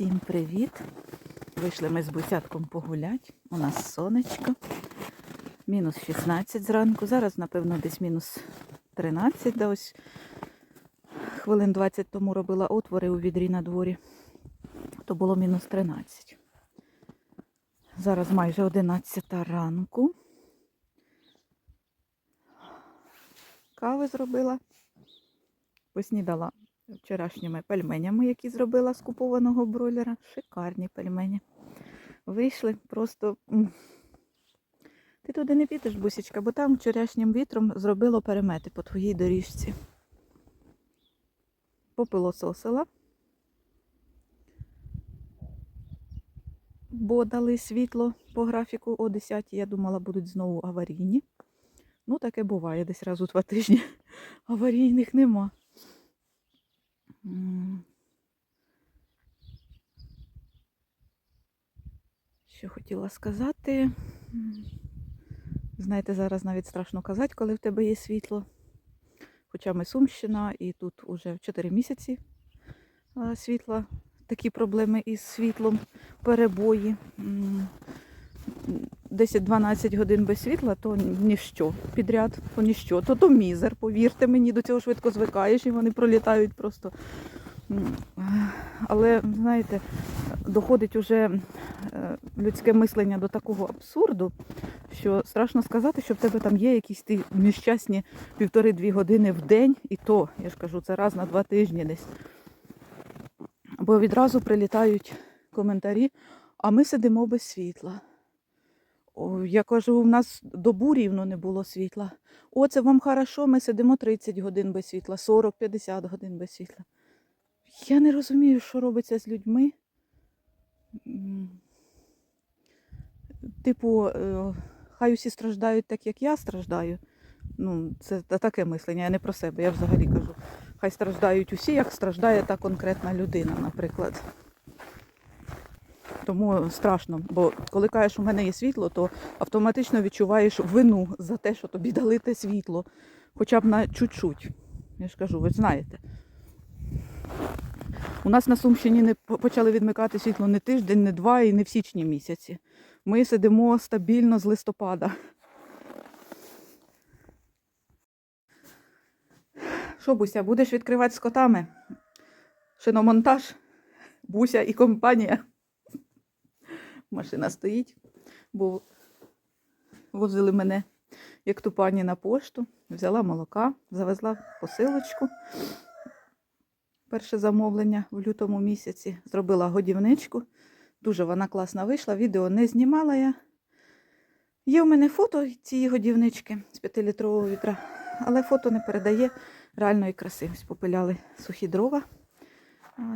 Всім привіт! Вийшли ми з бусятком погулять. У нас сонечко. Мінус 16 зранку. Зараз, напевно, десь мінус 13, да ось хвилин 20 тому робила отвори у відрі на дворі. То було мінус 13. Зараз майже 11 ранку. Кави зробила. Поснідала вчорашніми пельменями, які зробила з купованого бройлера. Шикарні пельмені. Вийшли просто. Ти туди не підеш, бусічка, бо там вчорашнім вітром зробило перемети по твоїй доріжці. Попилососила. Бо дали світло по графіку о 10 Я думала, будуть знову аварійні. Ну, таке буває, десь раз у два тижні аварійних нема. Що хотіла сказати. Знаєте, зараз навіть страшно казати, коли в тебе є світло. Хоча ми Сумщина, і тут уже 4 місяці світла, такі проблеми із світлом, перебої. М. 10-12 годин без світла, то ніщо підряд, то ніщо, то то мізер, повірте мені, до цього швидко звикаєш і вони пролітають просто. Але, знаєте, доходить уже е, людське мислення до такого абсурду, що страшно сказати, що в тебе там є якісь ті нещасні півтори-дві години в день, і то, я ж кажу, це раз на два тижні десь. Бо відразу прилітають коментарі, а ми сидимо без світла. Я кажу, у нас добу рівно не було світла. О, це вам хорошо, ми сидимо 30 годин без світла, 40-50 годин без світла. Я не розумію, що робиться з людьми. Типу, е, хай усі страждають так, як я страждаю. Ну, це таке мислення, я не про себе, я взагалі кажу. Хай страждають усі, як страждає та конкретна людина, наприклад. Тому страшно, бо коли кажеш, у мене є світло, то автоматично відчуваєш вину за те, що тобі дали те світло, хоча б на чуть-чуть. Я ж кажу, ви знаєте. У нас на Сумщині не почали відмикати світло не тиждень, не два і не в січні місяці. Ми сидимо стабільно з листопада. Що, Буся, будеш відкривати з котами? Шиномонтаж, Буся і компанія. Машина стоїть, бо возили мене, як ту пані на пошту. Взяла молока, завезла посилочку. Перше замовлення в лютому місяці. Зробила годівничку. Дуже вона класна вийшла. Відео не знімала я. Є в мене фото цієї годівнички з 5-літрового вітра, але фото не передає реальної краси. Ось попиляли сухі дрова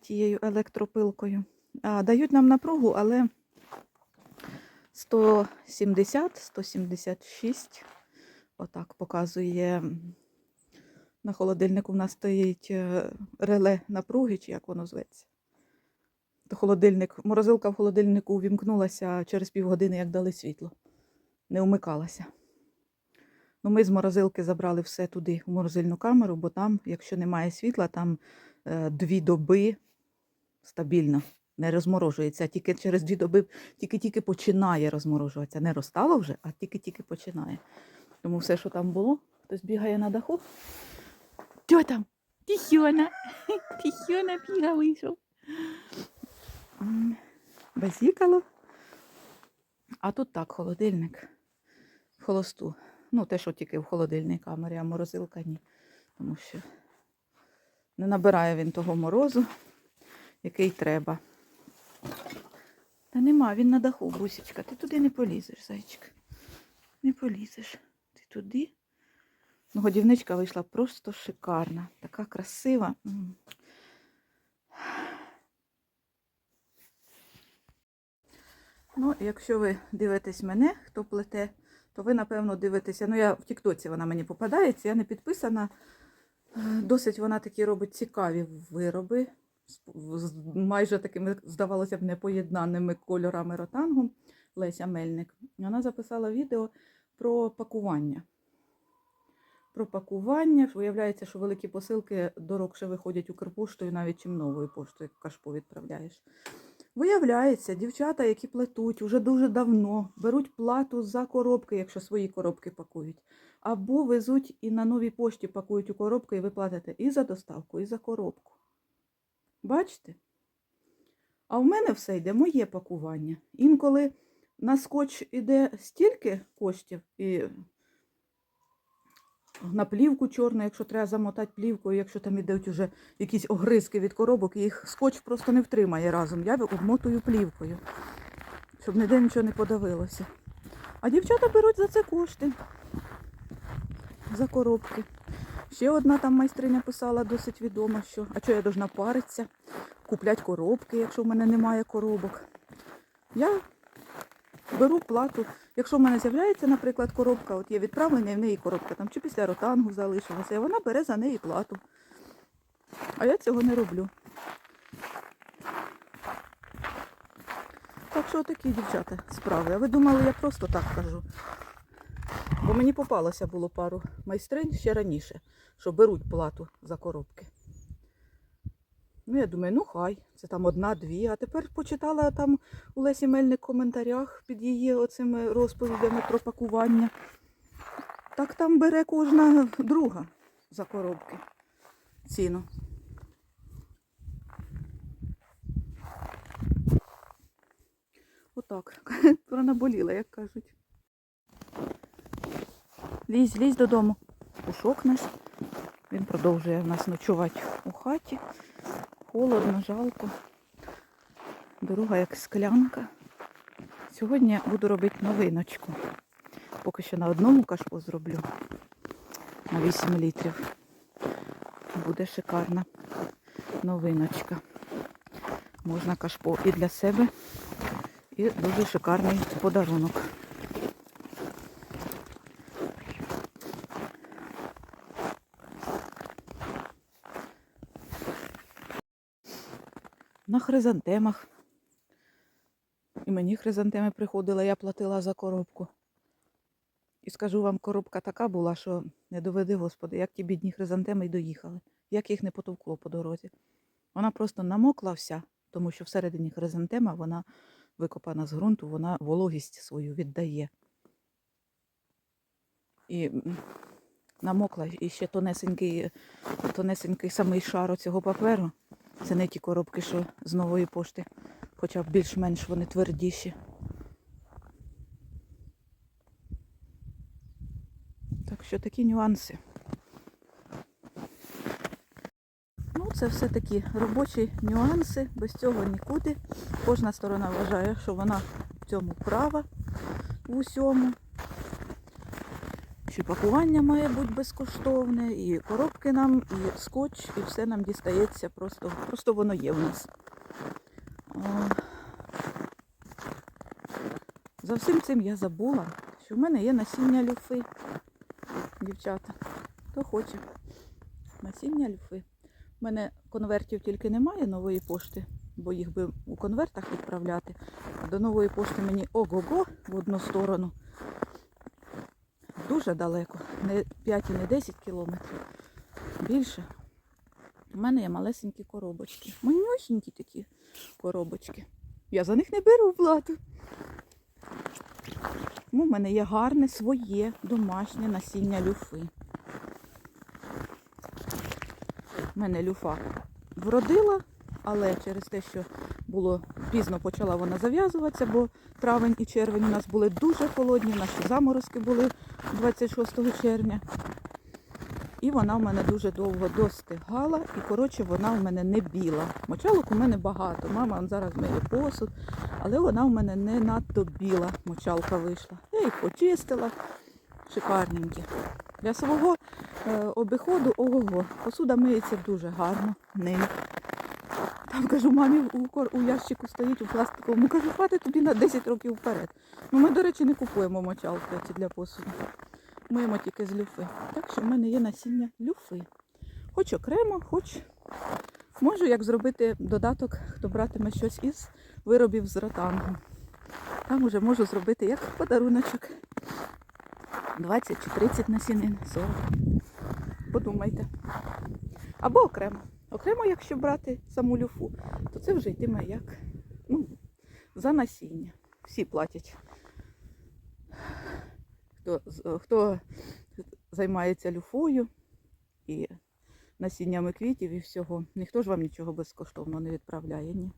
тією електропилкою. Дають нам напругу, але 170-176. Отак показує. На холодильнику в нас стоїть е, реле напруги, чи як воно зветься. То холодильник, морозилка в холодильнику увімкнулася через півгодини, як дали світло. Не вмикалася. Ну, ми з морозилки забрали все туди, в морозильну камеру, бо там, якщо немає світла, там е, дві доби стабільно не розморожується. Тільки через дві доби тільки-тільки починає розморожуватися. Не розстало вже, а тільки-тільки починає. Тому все, що там було, хтось бігає на даху. Що там? Тихіона. Тихіона біга вийшов. М, Базікало. А тут так, холодильник. В холосту. Ну, те, що тільки в холодильній камері, а морозилка ні. Тому що не набирає він того морозу, який треба. Та нема, він на даху, бусічка. Ти туди не полізеш, зайчик. Не полізеш. Ти туди. Ну, годівничка вийшла просто шикарна. Така красива. Ну, якщо ви дивитесь мене, хто плете, то ви, напевно, дивитеся. Ну, я в Тіктоці вона мені попадається, я не підписана. Е, Досить вона такі робить цікаві вироби з- майже такими, здавалося б, непоєднаними кольорами ротангу Леся Мельник. Вона записала відео про пакування. про пакування. Виявляється, що великі посилки дорогше виходять Укрпоштою, навіть чим новою поштою, як кашпо відправляєш. Виявляється, дівчата, які плетуть уже дуже давно, беруть плату за коробки, якщо свої коробки пакують, або везуть і на новій пошті пакують у коробки, і ви платите і за доставку, і за коробку. Бачите? А в мене все йде моє пакування. Інколи на скотч іде стільки коштів, і на плівку чорну, якщо треба замотати плівкою, якщо там ідуть уже якісь огризки від коробок, їх скотч просто не втримає разом. Я обмотую плівкою, щоб ніде нічого не подавилося. А дівчата беруть за це кошти. За коробки. Ще одна там майстриня писала досить відома, що а що я должна паритися, куплять коробки, якщо в мене немає коробок. Я беру плату. Якщо в мене з'являється, наприклад, коробка, от є відправлення, і в неї коробка там чи після ротангу залишилася, і вона бере за неї плату. А я цього не роблю. Так що такі дівчата справи. А ви думали, я просто так кажу. Бо мені попалося було пару майстринь ще раніше, що беруть плату за коробки. Ну, я думаю, ну хай, це там одна-дві. А тепер почитала там у Лесі Мельник в коментарях під її оцими розповідями про пакування. Так там бере кожна друга за коробки ціну. Отак. Пронаболіла, як кажуть. Лізь, лізь додому. Пушок наш. Він продовжує в нас ночувати у хаті. Холодно, жалко. Дорога як склянка. Сьогодні я буду робити новиночку. Поки що на одному кашпо зроблю. На 8 літрів. Буде шикарна новиночка. Можна кашпо і для себе, і дуже шикарний подарунок. На хризантемах. І мені хризантеми приходили, я платила за коробку. І скажу вам, коробка така була, що не доведи, Господи, як ті бідні хризантеми й доїхали, як їх не потовкло по дорозі. Вона просто намокла вся, тому що всередині хризантема вона викопана з ґрунту, вона вологість свою віддає. І намокла і ще тонесенький, тонесенький самий шар цього паперу. Це не ті коробки, що з нової пошти, хоча більш-менш вони твердіші. Так що такі нюанси. Ну, це все такі робочі нюанси, без цього нікуди. Кожна сторона вважає, що вона в цьому права в усьому. Що пакування має бути безкоштовне, і коробки нам, і скотч, і все нам дістається, просто, просто воно є в нас. За всім цим я забула, що в мене є насіння люфи, дівчата. Хто хоче. Насіння люфи. У мене конвертів тільки немає нової пошти, бо їх би у конвертах відправляти. До нової пошти мені ого-го в одну сторону дуже далеко, не 5 і не 10 кілометрів. Більше. У мене є малесенькі коробочки. Манюсінькі такі коробочки. Я за них не беру плату. В мене є гарне своє домашнє насіння люфи. У мене люфа вродила, але через те, що було пізно почала вона зав'язуватися, бо травень і червень у нас були дуже холодні, наші заморозки були 26 червня. І вона в мене дуже довго достигала, і коротше вона в мене не біла. Мочалок у мене багато. Мама зараз миє посуд, але вона в мене не надто біла. Мочалка вийшла. Я їх почистила. Шикарненькі. Для свого е, обиходу ого-го. Посуда миється дуже гарно ним. Там кажу, мамі у, ящику стоїть у пластиковому. Кажу, хватить тобі на 10 років вперед. Ну ми, до речі, не купуємо мочалки для посуду. Миємо тільки з люфи. Так що в мене є насіння люфи. Хоч окремо, хоч можу як зробити додаток, хто братиме щось із виробів з ротангу. Там уже можу зробити як подаруночок. 20 чи 30 насінин, 40. подумайте. Або окремо. Окремо, якщо брати саму люфу, то це вже йтиме як ну, за насіння. Всі платять. Хто, хто займається люфою і насіннями квітів і всього, ніхто ж вам нічого безкоштовно не відправляє, ні.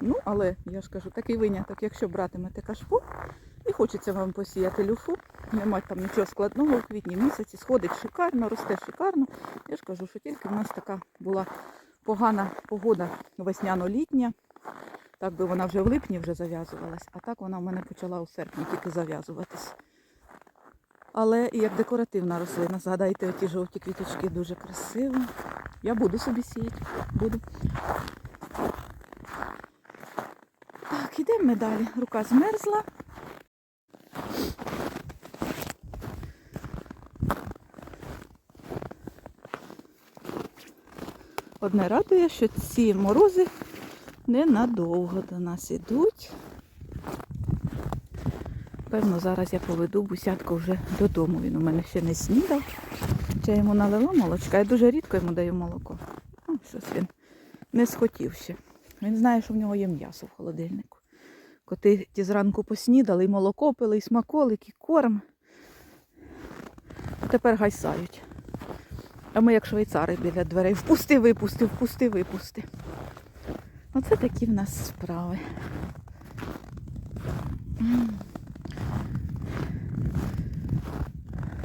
Ну, але я ж кажу, такий виняток, якщо братимете кашпо і хочеться вам посіяти люфу, немає там нічого складного у квітні місяці, сходить шикарно, росте шикарно. Я ж кажу, що тільки в нас така була погана погода весняно-літня. Так би вона вже в липні вже зав'язувалась, а так вона в мене почала у серпні тільки зав'язуватись. Але і як декоративна рослина, згадайте, ті жовті квіточки дуже красиво. Я буду собі сіяти, буду. Так, ідемо ми далі. Рука змерзла. Одне радує, що ці морози ненадовго до нас ідуть. Певно, зараз я поведу бусятку вже додому. Він у мене ще не снідав. Я йому налила молочка. Я дуже рідко йому даю молоко. Ну, щось він не схотів ще. Він знає, що в нього є м'ясо в холодильнику. Коти ті зранку поснідали, і молоко пили, і смаколик, і корм. А тепер гайсають. А ми як швейцари біля дверей. Впусти, випусти, впусти, випусти. Оце такі в нас справи.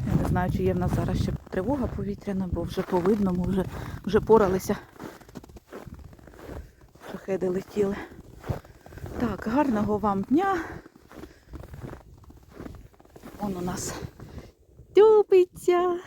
Я не знаю, чи є в нас зараз ще тривога повітряна, бо вже по видному, вже, вже поралися. Шахеди летіли. Так, гарного вам дня. Он у нас тюпиться.